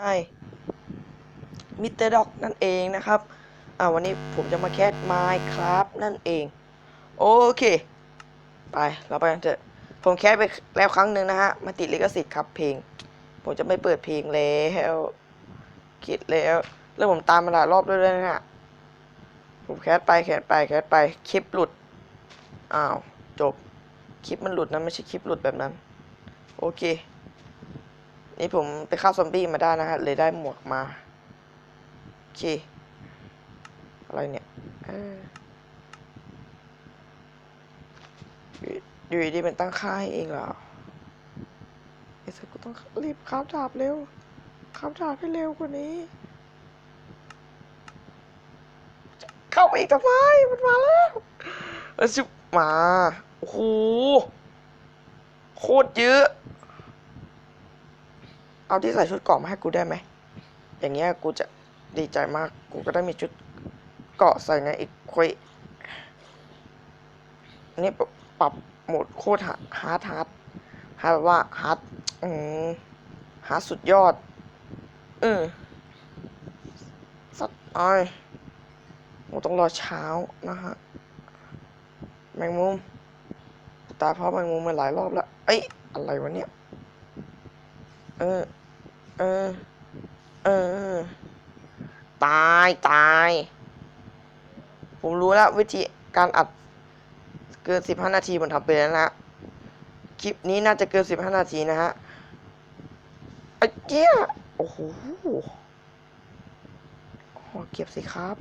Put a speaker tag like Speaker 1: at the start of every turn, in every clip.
Speaker 1: นายมิสเตอร์ด็อกนั่นเองนะครับ อ่าวันนี้ผมจะมาแคสไมค์ครับนั่นเอง โอเค ไป เราไปกันเถอะ ผมแคสไปแล้วครั้งหนึ่งนะฮะ มาติดลิขสิทธิ์ครับเพลง ผมจะไม่เปิดเพลงแล้วคิดแล้ว แล้วผมตามมาหลายรอบด้วยนะฮะ ผมแคสไปแคสไปแคสไป คลิปหลุด อ้าว จบ คลิปมันหลุดนะไม่ใช่คลิปหลุดแบบนั้น โอเค นี่ผมไปฆ่าซอมบี้มาได้นะฮะ เลยได้หมวกมา โอเค อะไรเนี่ยอยู่ดีๆเป็นตั้งค่าให้เองเหรอไอ้สัสกูต้องรีบข้ามดาบเร็วข้ามดาบให้เร็วกว่านี้ เข้าไปอีกทำไมมันมาแล้วเออชิมา โอ้โห โคตรเยอะ เอาที่ใส่ชุดเกาะมาให้กูได้ไหม อย่างเงี้ยกูจะดีใจมาก กูก็ได้มีชุดเกาะใส่ไงอีกคุยอันนี้ปรับโหมดโคตรฮาร์ดฮาร์ดฮาร์ดฮาร์ว่าฮาร์ดอืมฮาร์ดสุดยอด อืมสัตว์อ้อยกูต้องรอเช้านะฮะ แมงมุม ตายเพราะแมงมุมมาหลายรอบแล้ว เอ้ย อะไรวะเนี่ย เออ ออ เออ ตายตาย ผมรู้แล้ววิธีการอัดเกินสิบห้านาทีผมทำไปแล้วนะคลิปนี้น่าจะเกินสิบห้านาทีนะฮะไอ้เจี๊ยโอ้โหขอเก็บสิครับ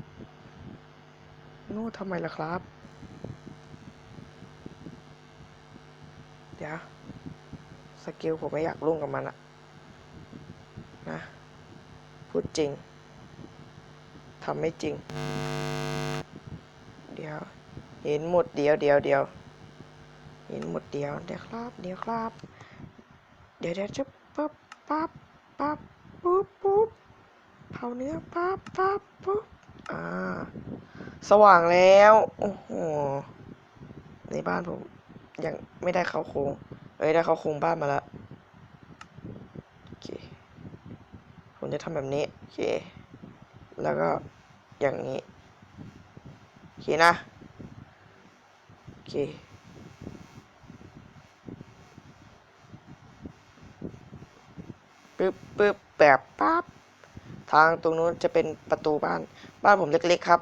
Speaker 1: โน่ทำไมล่ะครับ เดี๋ยว สกิลผมไม่อยากรุ่งกับมันอะ พูด จริงทำไม่จริง เดี๋ยว เห็นหมดเดียวเดียวเดียวเห็นหมดเดียวเดี๋ยวครับ เดี๋ยวครับ เดี๋ยวเดี๋ยวจะปั๊บปั๊บปั๊บปุ๊บปุ๊บเผาเนื้อปั๊บปั๊บปุ๊บอ่า สว่างแล้ว โอ้โห ในบ้านผมยังไม่ได้เข้าโค้งเอ้ยได้เข้าโค้งบ้านมาแล้วโอเค ผม จะทำแบบนี้ โอเค แล้วก็อย่างนี้ โอเคนะ โอเค ปึ๊บปึ๊บแบบปั๊บ ทางตรงนู้นจะเป็นประตูบ้าน บ้านผมเล็กๆครับ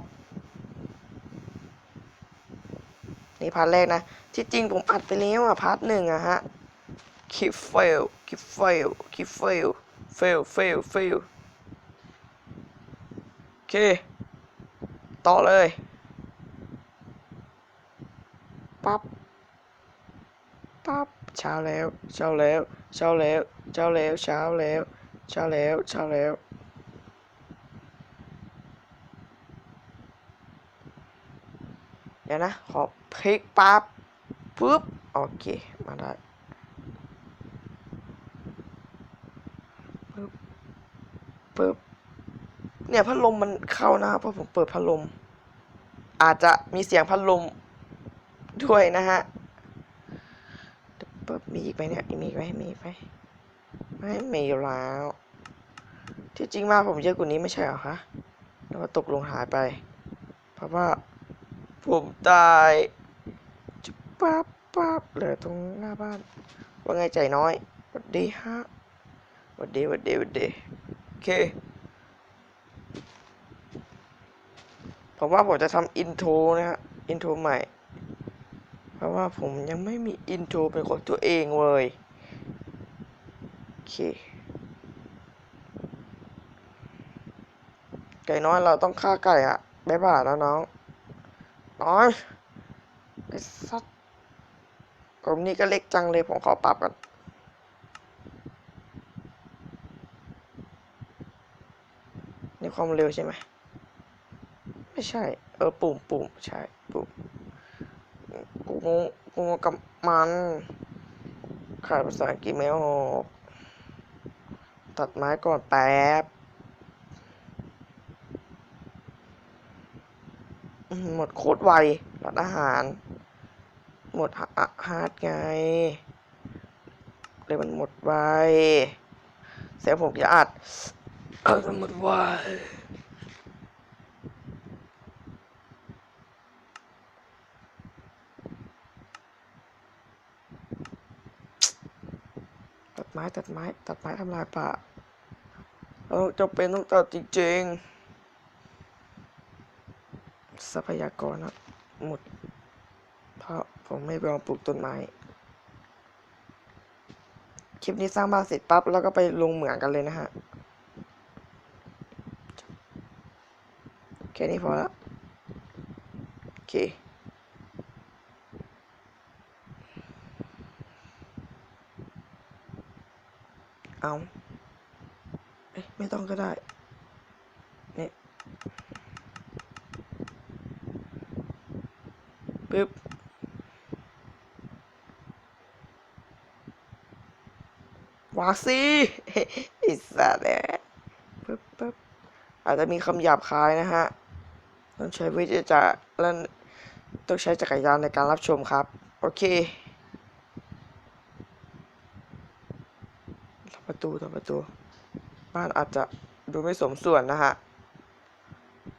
Speaker 1: นี่พาร์ทแรกนะ ที่จริงผมอัดไปแล้วอะพาร์ทหนึ่งอะฮะ คลิปเฟล คลิปเฟล คลิปเฟล เฟลเฟลเฟลโอเค ต่อเลย ปั๊บ ปั๊บ เช้าแล้ว เช้าแล้ว เช้าแล้ว เช้าแล้ว เช้าแล้ว เช้าแล้ว เช้าแล้วเดี๋ยวนะ ขอพลิกปั๊บปุ๊บ โอเค มาได้ ปึ๊บปึ๊บเนี่ยพัดลมมันเข้านะเพราะผมเปิดพัดลม อาจจะมีเสียงพัดลมด้วยนะฮะปึ๊บมีอีกไหมเนี่ยมีอีกไหมมีอีกไหมไม่มีแล้ว ที่จริงมาผมเยอะกว่านี้ไม่ใช่เหรอคะแล้วก็ตกลงหายไป เพราะว่าผมตายจุ๊บปั๊บปั๊บเหลือตรงหน้าบ้าน ว่าไงใจน้อยสวัสดีฮะ วัสดีวัสดีวัสดีโอเค ผมว่าผมจะทำอินโทรนะฮะ อินโทรใหม่ เพราะว่าผมยังไม่มีอินโทรเป็นของตัวเองเลยโอเคไก่น้อยเราต้องฆ่าไก่อะบ๊ายบายนะน้อง น้อยไอ้สัตว์กลมนี้ก็เล็กจังเลยผมขอปรับกัน นี่ความเร็วใช่ไหมไม่ใช่ เออปุ่มปุ่มใช่ปุ่มกูงงกูงงกับมันขายภาษาอังกฤษไม่ออกตัดไม้ก่อนแป๊บหมดโคตรไวร้านอาหาร หมดฮาฮาร์ดไง เลยมันหมดไวเสียงผมจะอัด เอาสมมติว่าตัดไม้ตัดไม้ตัดไม้ทำลายป่าเราจะเป็นต้องตัดจริงๆทรัพยากรนะหมด เพราะผมไม่ยอมปลูกต้นไม้คลิปนี้สร้างบ้านเสร็จปั๊บแล้วก็ไปลงเหมืองกันเลยนะฮะ ค่นี้พอละโอเคเอาเอ๊ะไม่ต้องก็ได้เนี่ยปึ๊บวางสิไอิสัตว์เนี่ยปึ๊บปึ๊บอาจจะมีคำหยาบคายนะฮะ ต้องใช้วิจารและต้องใช้จักรยานในการรับชมครับ โอเคทำประตูทำประตู บ้านอาจจะดูไม่สมส่วนนะฮะ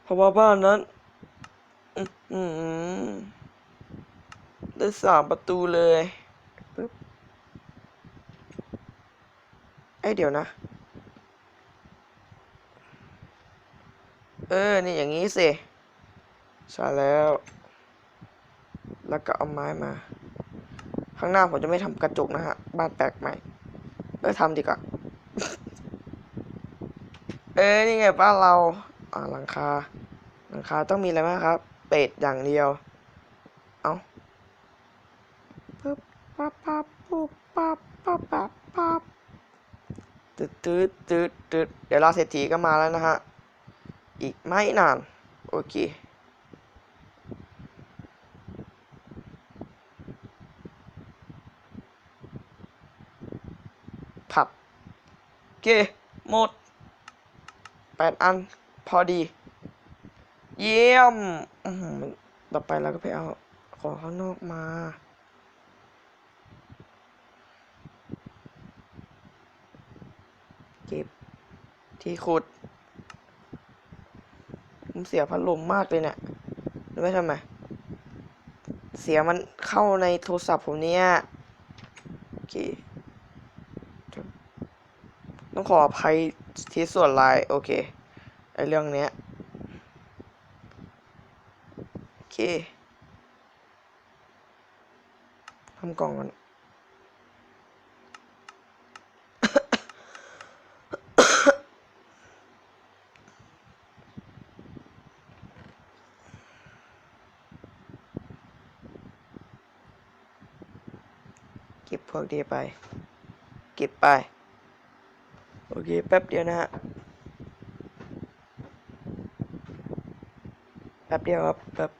Speaker 1: เพราะว่าบ้านนั้น อือหือได้สามประตูเลยปึ๊บเอ้ยเดี๋ยวนะ เออ นี่อย่างนี้สิ ใช่แล้ว แล้วก็เอาไม้มา ข้างหน้าผมจะไม่ทำกระจกนะฮะ บ้านแปลกใหม่เออทำดีกว่าเอ้ยนี่ไงบ้านเรา อ่าหลังคา หลังคาต้องมีอะไรบ้างครับ เป็ดอย่างเดียว เอาปึ๊บปั๊บปั๊บปุ๊บปั๊บปั๊บปั๊บปั๊บตืดตืดตืดตืดเดี๋ยวรอเศรษฐีก็มาแล้วนะฮะ อีกไม่นาน โอเค ผับโอ เค หมดแปดอัน พอดี เยี่ยมต่อไปเราก็ไปเอาของข้างนอกมาเก็บที่ขุดผมเสียพัดลมมากเลยเนี่ยรู้ไหมทำไม เสียมันเข้าในโทรศัพท์ผมเนี่ยโอเค ต้องขออภัยที่ส่วนลายโอเคไอเรื่องเนี้ยโอเคทำกล่องก่อนเก็บพวกนี้ไป เก็บไป โอเค แป๊บเดียวนะฮะ แป๊บเดียวครับ แป๊บ